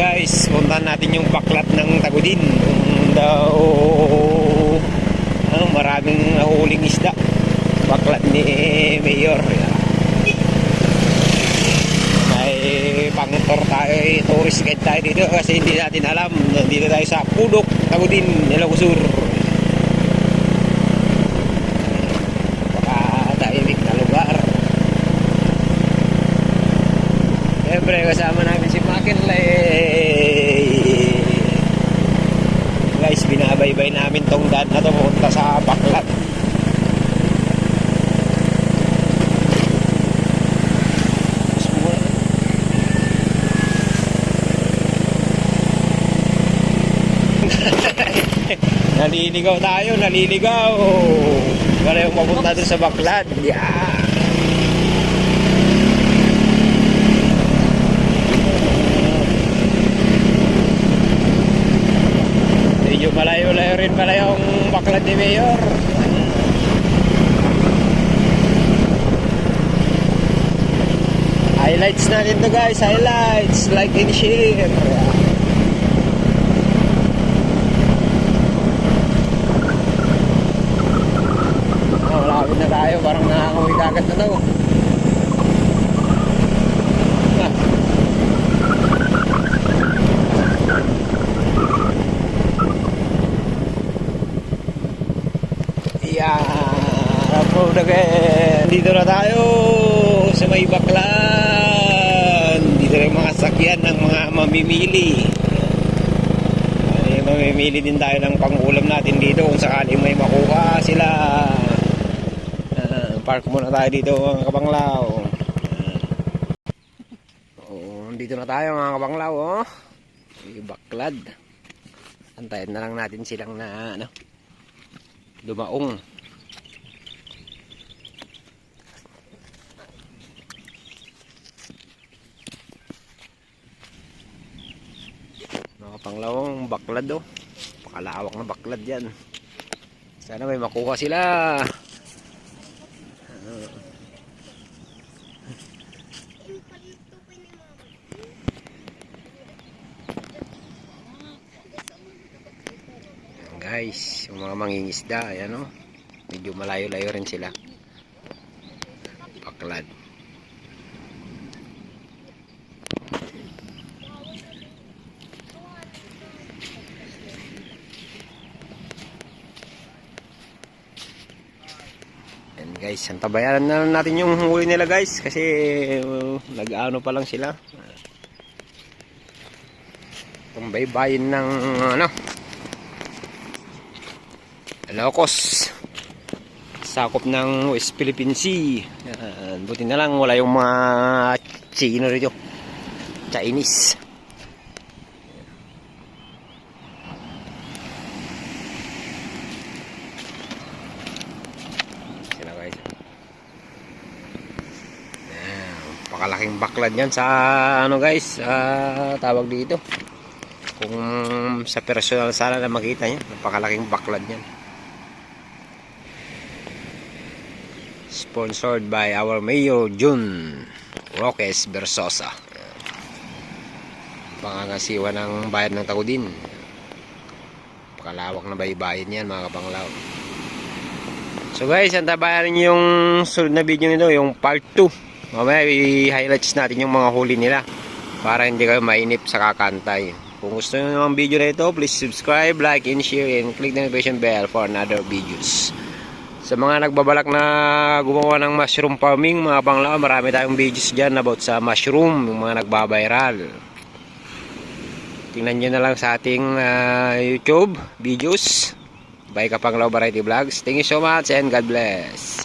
guys, puntahan natin yung baklat ng Tagudin. Kung daw ano, maraming nahuling isda. Baklat ni Mayor. May pang-tour tayo, eh, tourist guide tayo dito kasi hindi natin alam. Dito tayo sa Pudok, Tagudin, Ilocos Sur. Baka tahimik na lugar. Siyempre, kasama namin binabaybay namin tong daan na to punta sa Baklat. naliligaw tayo, naliligaw. Wala yung papunta doon sa Baklat. Yeah. Medyo malayo-layo rin pala yung baklat ni Mayor. Highlights natin to guys, highlights. Like and share. Oh, malapit na tayo. Parang nakakawi kagat na to. Ah. Yeah, Rapo again. Dito na tayo sa may baklan. Dito na mga sakyan ng mga mamimili. Ay, mamimili din tayo ng pangulam natin dito kung sakaling may makuha sila. Ah, park muna tayo dito mga kabanglaw. Oh, dito na tayo mga kabanglaw oh. May baklad. Antayin na lang natin silang na ano dumaong nakapanglawang baklad oh. Pakalawak na baklad yan. Sana may makuha sila. Guys yung mga mangingisda ayan oh. Medyo malayo-layo rin sila. Baklad Ayan guys, antabayaran na natin yung huli nila guys kasi uh, nag-ano pa lang sila. Itong baybayin ng ano Ilocos sakop ng West Philippine Sea. Yan. Buti na lang wala yung mga Chino rito. Chinese. Sila guys. Yan. Pakalaking baklad yan sa ano guys, sa tawag dito. Kung sa personal sana na makita niya, napakalaking baklad yan. Sponsored by our Mayor Jun Roques Bersosa. Pangangasiwa ng bayan ng Tagudin. Pakalawak na baybayin yan mga kapanglaw. So guys, antabayan yung sunod na video nito, yung part 2. Mamaya i-highlights natin yung mga huli nila para hindi kayo mainip sa kakantay. Kung gusto nyo ng video na ito, please subscribe, like, and share, and click the notification bell for another videos. Sa mga nagbabalak na gumawa ng mushroom farming, mga panglaw, marami tayong videos dyan about sa mushroom, yung mga nagbabiral. Tingnan nyo na lang sa ating ah, YouTube videos by Kapanglaw Variety Vlogs. Thank you so much and God bless.